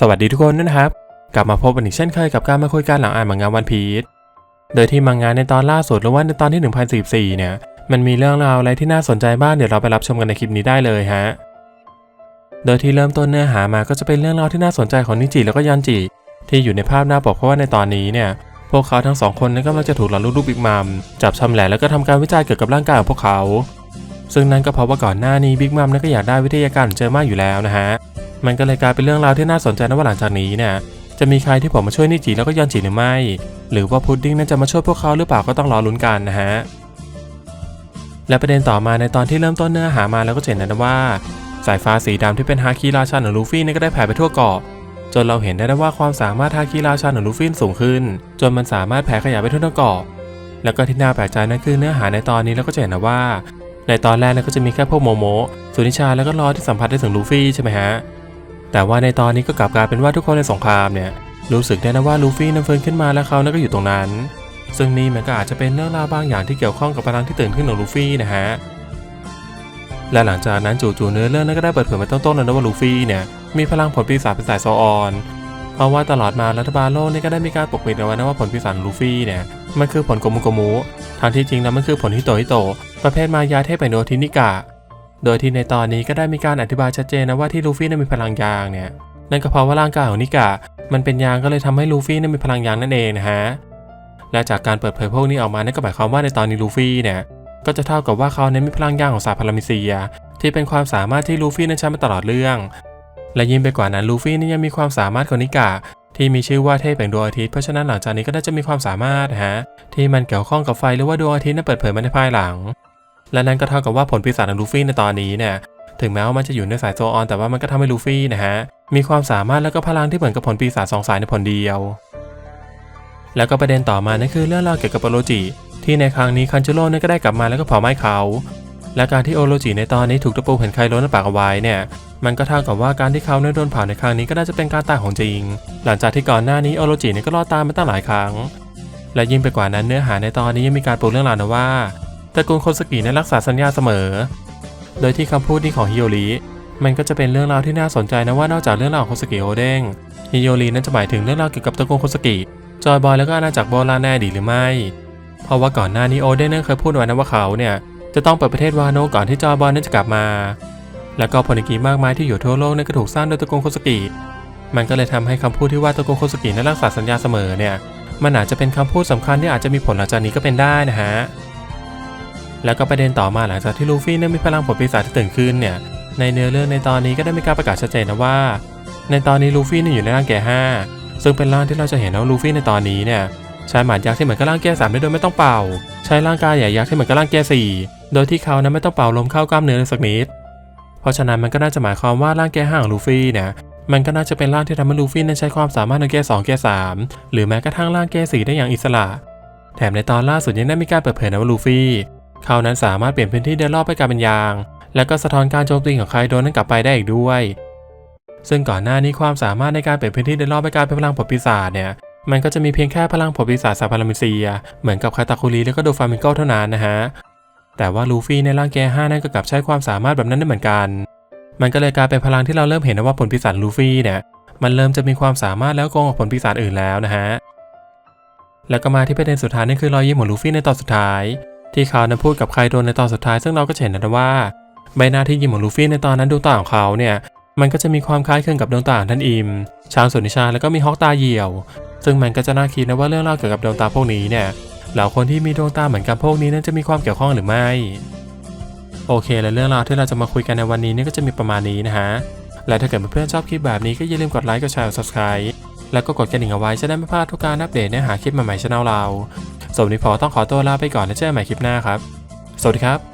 สวัสดีทุกคนด้วยนะครับ กลับมาพบกันอีกเช่นเคยกับการมาคุยกันหลังอ่านมังงะวันพีชโดยที่มังงะในตอนล่าสุดหรือว่าในตอนที่ 1044 เนี่ย มันมีเรื่องราวอะไรที่น่าสนใจบ้างเดี๋ยวเราไปรับชมกันในคลิปนี้ได้เลยฮะ โดยที่เริ่มต้นเนื้อหามาก็จะเป็นเรื่องราวที่น่าสนใจของนิจิแล้วก็ยันจิ ที่อยู่ในภาพหน้าปกเพราะว่าในตอนนี้เนี่ย พวกเขาทั้งสองคนนั้นกำลังจะถูกหลอกลูกลูกบิ๊กมัมจับชำแหละแล้วก็ทำการวิจัยเกี่ยวกับร่างกายของพวกเขา ซึ่งนั่นก็เพราะว่าก่อนหน้านี้บิ๊กมัมนั้นก็อยากได้วิทยาการของเจอมากอยู่แล้วนะฮะ มันก็เลยกลายเป็นเรื่องราวที่น่าสนใจนะว่าหลังจากนี้เนี่ยจะมีใครที่ผมมาช่วยนิจิแล้วก็ยันจิหรือไม่ หรือว่าพุดดิ้งนั้นจะมาช่วยพวกเขาหรือเปล่าก็ต้องรอลุ้นกันนะฮะและประเด็นต่อมาในตอนที่เริ่มต้นเนื้อหามาแล้วก็จะเห็นนะว่า สายฟ้าสีดำที่เป็นฮาคิราชันของลูฟี่นี่ก็ได้แผ่ไปทั่วเกาะจนเราเห็นได้ว่าความสามารถฮาคิราชันของลูฟี่สูงขึ้น จนมันสามารถแผ่ขยายไปทั่วทั้งเกาะแล้วก็ที่น่าแปลกใจนั่นคือเนื้อหาในตอนนี้เราก็จะเห็นนะว่า ในตอนแรกเนี่ยก็จะมีแค่พวกโมโมสุนิชาแล้วก็รอที่สัมผัสได้ถึงลูฟี่ใช่ไหมฮะ แต่ว่าในตอนนี้ก็กลับกลายเป็นว่าทุกคนในสงครามเนี่ยรู้สึกได้นะว่าลูฟี่นั้นฟื้นขึ้นมาและเขานั้นก็อยู่ตรงนั้น ซึ่งนี่มันก็อาจจะเป็นเรื่องราวบางอย่างที่เกี่ยวข้องกับพลังที่ตื่นขึ้นของลูฟี่นะฮะและหลังจากนั้นจู่ๆเนื้อเรื่องนั้นก็ได้เปิดเผยมาต้นๆแล้วนะว่าลูฟี่เนี่ยมีพลังผลปีศาจเป็นสายโซออน เพราะว่าตลอดมารัฐบาลโลกนี่ก็ได้มีการปกปิดเอาไว้นะว่าผลปีศาจลูฟี่เนี่ยมันคือผลโกมุโกมุทางที่จริงแล้วมันคือผลฮิโตฮิโต ประเภทมายาเทพไนโดทินิกะ โดยที่ในตอนนี้ก็ได้มีการอธิบายชัดเจนนะว่าที่ลูฟี่นั้นมีพลังยางเนี่ยนั่นก็เพราะว่าร่างกายของนิกะมันเป็นยางก็เลยทำให้ลูฟี่นั้นมีพลังยางนั่นเองนะฮะและจากการเปิดเผยพวกนี้ออกมานั่นก็หมายความว่าในตอนนี้ลูฟี่เนี่ยก็จะเท่ากับว่าเขานั้นมีพลังยางของสายพารามิเซีย ที่เป็นความสามารถที่ลูฟี่นั้นใช้มาตลอดเรื่อง และยิ่งไปกว่านั้นลูฟี่นี่ยังมีความสามารถของนิกะที่มีชื่อว่าเทพแห่งดวงอาทิตย์เพราะฉะนั้นหลังจากนี้ก็น่าจะมีความสามารถนะฮะที่มันเกี่ยวข้องกับไฟหรือว่าดวงอาทิตย์นั้นเปิดเผยมาในภายหลัง และนั่นก็เท่ากับว่าผลปีศาจของลูฟี่ในตอนนี้เนี่ยถึงแม้ว่ามันจะอยู่ในสายโซออน แต่ว่ามันก็ทำให้ลูฟี่นะฮะมีความสามารถแล้วก็พลังที่เหมือนกับผลปีศาจสองสายในผลเดียว แล้วก็ประเด็นต่อมานั่นคือเรื่องราวเกี่ยวกับโอโรจิที่ในครั้งนี้คันจิโร่นั้นก็ได้กลับมาแล้วก็เผาไหม้เขา และการที่โอโรจิในตอนนี้ถูกตะปูเห็นไคโรนปากเอาไว้เนี่ยมันก็เท่ากับว่าการที่เขาเนี่ยโดนเผาในครั้งนี้ก็น่าจะเป็นการตายของจริง หลังจากที่ก่อนหน้านี้โอโรจิเนี่ยก็รอดตายมาตั้งหลายครั้ง และยิ่งไปกว่านั้นเนื้อหาในตอนนี้ยังมีการปูเรื่องราวนะว่า ตระกูลโคสกินั้นรักษาสัญญาเสมอ โดยที่คำพูดนี้ของฮิโอริมันก็จะเป็นเรื่องราวที่น่าสนใจนะว่านอกจากเรื่องราวของโคสกิโอเด้งฮิโอรินั้นจะหมายถึงเรื่องราวเกี่ยวกับตระกูลโคสกิจอยบอยแล้วก็อาณาจักรโบราณแน่ดีหรือไม่ เพราะว่าก่อนหน้านี้โอเด้งนั้นเคยพูดไว้นะว่าเขาเนี่ยจะต้องเปิดประเทศวาโนก่อนที่จอยบอยนั้นจะกลับมา แล้วก็ผลกีมากมายที่อยู่ทั่วโลกนั้นก็ถูกสร้างโดยตระกูลโคสกิมันก็เลยทำให้คำพูดที่ว่าตระกูลโคสกินั้นรักษาสัญญาเสมอเนี่ยมันอาจจะเป็นคำพูดสำคัญที่อาจจะมีผลหลังจากนี้ก็เป็นได้นะฮะ แล้วก็ประเด็นต่อมาหลังจากที่ลูฟี่นั้นมีพลังผลปีศาจที่ตื่นขึ้นเนี่ย ในเนื้อเรื่องในตอนนี้ก็ได้มีการประกาศชัดเจนนะว่า ในตอนนี้ลูฟี่เนี่ยอยู่ในร่างแก่ห้าซึ่งเป็นร่างที่เราจะเห็นว่าลูฟี่ในตอนนี้เนี่ยใช้หมัดยักษ์ที่เหมือนกับร่างแก่สามได้โดยไม่ต้องเป่า ใช้ร่างกายใหญ่ยักษ์ที่เหมือนกับร่างแก่สี่โดยที่เขานั้นไม่ต้องเป่าลมเข้ากล้ามเนื้อเลยสักนิด เพราะฉะนั้นมันก็น่าจะหมายความว่าร่างแก่ห้าของลูฟี่เนี่ยมันก็น่าจะเป็นร่างที่ทำให้ลูฟี่นั้นใช้ความสามารถในแก่สองแก่สามหรือแม้กระทั่งร่างแก่สี่ได้อย่างอิสระ แถมในตอนล่าสุดยังได้มีการเปิดเผยนะว่าลูฟี่ เขานั้นสามารถเปลี่ยนพื้นที่เดินรอบไปกลายเป็นยาง และก็สะท้อนการโจมตีของไคโดนั้นกลับไปได้อีกด้วย ซึ่งก่อนหน้านี้ความสามารถในการเปลี่ยนพื้นที่เดินรอบไปกลายเป็นพลังผลปีศาจเนี่ยมันก็จะมีเพียงแค่พลังผลปีศาจซาพารามิเซีย เหมือนกับคาตาคุรีแล้วก็โดฟามิงโกเท่านั้นนะฮะแต่ว่าลูฟี่ในร่างแกห้านั่นก็กลับใช้ความสามารถแบบนั้นได้เหมือนกัน มันก็เลยกลายเป็นพลังที่เราเริ่มเห็นนะว่าผลปีศาจลูฟี่เนี่ยมันเริ่มจะมีความสามารถแล้วโกงกับผลปีศาจอื่นแล้วนะฮะแล้วก็มาที่ประเด็นสุดท้ายนั่นคือรอยยิ้มของลูฟี่ในตอนสุดท้าย ที่เขานั้นพูดกับไคโดนในตอนสุดท้ายซึ่งเราก็เห็นนะว่า ใบหน้าที่ยิ้มของลูฟี่ในตอนนั้นดวงตาของเขาเนี่ยมันก็จะมีความคล้ายคลึงกับดวงตาของท่านอิมช้างสุนิชาแล้วก็มีฮอกตาเหี่ยว ซึ่งมันก็จะน่าคิดนะว่าเรื่องเล่าเกี่ยวกับดวงตาพวกนี้เนี่ยเหล่าคนที่มีดวงตาเหมือนกับพวกนี้นั้นจะมีความเกี่ยวข้องหรือไม่โอเค และเรื่องราวที่เราจะมาคุยกันในวันนี้เนี่ยก็จะมีประมาณนี้นะฮะ และถ้าเกิดเพื่อนๆชอบคลิปแบบนี้ก็อย่าลืมกดไลค์กดแชร์กด subscribe แล้วก็กดกระดิ่งเอาไว้จะได้ไม่พลาดทุกการอัปเดตเนื้อหาคลิปใหม่ๆช่องเรา สวันนี้พอต้องขอตัวลาไปก่อนแล้วเจอกันใหม่คลิปหน้าครับ สวัสดีครับ